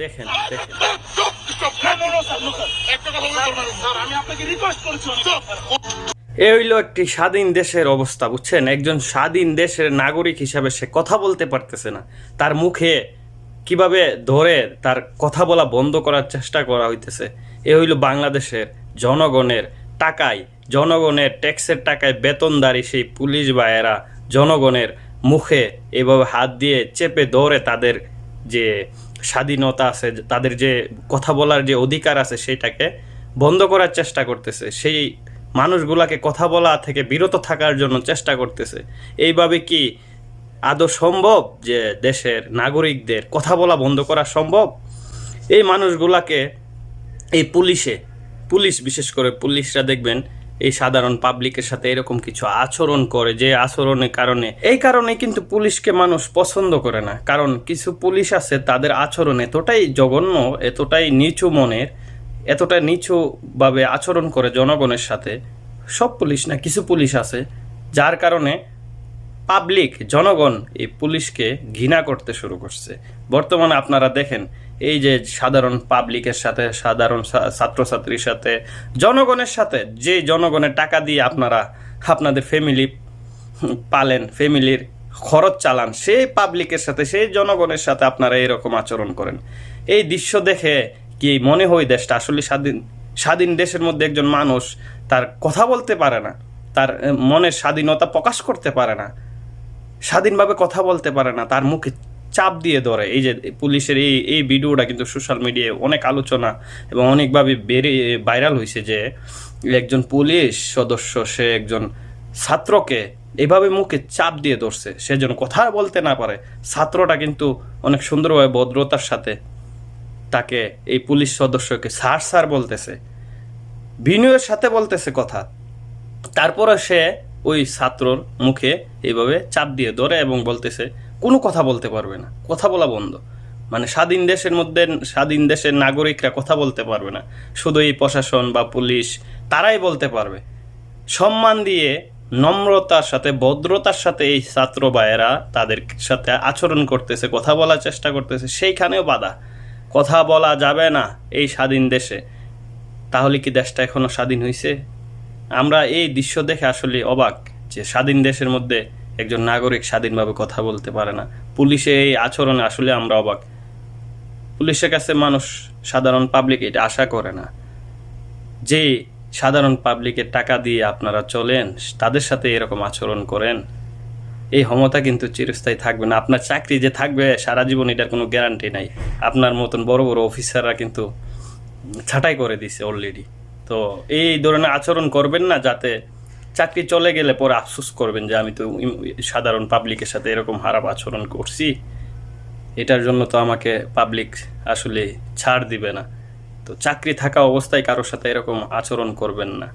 দেখেন দেখেন। আমি আপনাকে রিকোয়েস্ট করেছি অনেক। এ হইল একটি স্বাধীন দেশের অবস্থা বুঝছেন? একজন স্বাধীন দেশের নাগরিক হিসাবে সে কথা বলতে পারতেছে না। তার মুখে কীভাবে ধরে তার কথা বলা বন্ধ করার চেষ্টা করা হইতেছে। এ হইল বাংলাদেশের জনগণের টাকায় জনগণের ট্যাক্সের টাকায় বেতনদারি সেই পুলিশ ভাইয়েরা জনগণের মুখে এভাবে হাত দিয়ে চেপে ধরে তাদের যে স্বাধীনতা আছে তাদের যে কথা বলার যে অধিকার আছে সেটাকে বন্ধ করার চেষ্টা করতেছে। সেই মানুষগুলাকে কথা বলা থেকে বিরত থাকার জন্য চেষ্টা করতেছে। এইভাবে কি আদৌ সম্ভব যে দেশের নাগরিকদের কথা বলা বন্ধ করা সম্ভব? এই মানুষগুলাকে এই পুলিশে, পুলিশ বিশেষ করে পুলিশরা দেখবেন এই সাধারণ পাবলিকের সাথে এরকম কিছু আচরণ করে যে আচরণের কারণে। এই কারণে কিন্তু পুলিশকে মানুষ পছন্দ করে না। কারণ কিছু পুলিশ আছে, তাদের আচরণ এতটাই জঘন্য, এতটাই নিচু মনের, এতটা নিচুভাবে আচরণ করে জনগণের সাথে। সব পুলিশ না, কিছু পুলিশ আছে, যার কারণে পাবলিক জনগণ এই পুলিশকে ঘৃণা করতে শুরু করছে। বর্তমানে আপনারা দেখেন এই যে সাধারণ পাবলিকের সাথে, সাধারণ ছাত্রছাত্রীর সাথে, জনগণের সাথে, যে জনগণের টাকা দিয়ে আপনারা, আপনাদের ফ্যামিলি পালেন ফ্যামিলির খরচ চালান, সেই পাবলিকের সাথে, সেই জনগণের সাথে আপনারা এরকম আচরণ করেন। এই দৃশ্য দেখে কি মনে হয় দেশটা? আসলে স্বাধীন স্বাধীন দেশের মধ্যে একজন মানুষ তার কথা বলতে পারে না, তার মনের স্বাধীনতা প্রকাশ করতে পারে না, স্বাধীনভাবে কথা বলতে পারে না, তার মুখে চাপ দিয়ে ধরে। এই যে পুলিশের এই এই ভিডিওটা কিন্তু সোশ্যাল মিডিয়ায় অনেক আলোচনা এবং অনেকভাবে বেড়ে, ভাইরাল হয়েছে যে একজন পুলিশ সদস্য, সে একজন ছাত্রকে এভাবে মুখে চাপ দিয়ে ধরছে, সে যেন কথা বলতে না পারে। ছাত্রটা কিন্তু অনেক সুন্দরভাবে ভদ্রতার সাথে তাকে এই পুলিশ সদস্যকে স্যার স্যার বলতেছে, বিনয়ের সাথে বলতেছে কথা। তারপরে সে ওই ছাত্রর মুখে এইভাবে চাপ দিয়ে ধরে এবং বলতেছে কোনো কথা বলতে পারবে না। কথা বলা বন্ধ। মানে স্বাধীন দেশের মধ্যে, স্বাধীন দেশের নাগরিকরা কথা বলতে পারবে না। শুধু এই প্রশাসন বা পুলিশ, তারাই বলতে পারবে। সম্মান দিয়ে নম্রতার সাথে, ভদ্রতার সাথে এই ছাত্র ভাইয়েরা তাদের সাথে আচরণ করতেছে, কথা বলার চেষ্টা করতেছে, সেইখানেও বাধা। কথা বলা যাবে না এই স্বাধীন দেশে। তাহলে কি দেশটা এখনও স্বাধীন হয়েছে আমরা এই দৃশ্য দেখে আসলে অবাক যে স্বাধীন দেশের মধ্যে একজন নাগরিক স্বাধীনভাবে কথা বলতে পারে না। পুলিশের এই আচরণে আসলে আমরা অবাক। পুলিশের কাছে মানুষ সাধারণ পাবলিক এটা আশা করে না। যে সাধারণ পাবলিকের টাকা দিয়ে আপনারা চলেন, তাদের সাথে এরকম আচরণ করেন, এই ক্ষমতা কিন্তু চিরস্থায়ী থাকবে না। আপনার চাকরি যে থাকবে, সারা জীবন এটার কোনো গ্যারান্টি নাই। আপনার মতন বড় বড় অফিসাররা কিন্তু ছাঁটাই করে দিছে অলরেডি তো এই ধরনের আচরণ করবেন না যাতে চাকরি চলে গেলে পরে আফসোস করবেন যে আমি তো সাধারণ পাবলিকের সাথে এরকম খারাপ আচরণ করছি। এটার জন্য তো আমাকে পাবলিক আসলে ছাড় দিবে না। তো চাকরি থাকা অবস্থায় কারোর সাথে এরকম আচরণ করবেন না।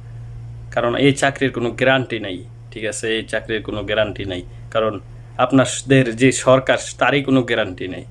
কারণ এই চাকরির কোনো গ্যারান্টি নাই, ঠিক আছে? এই চাকরির কোনো গ্যারান্টি নাই। কারণ আপনাদের যে সরকার, তারই কোনো গ্যারান্টি নেই।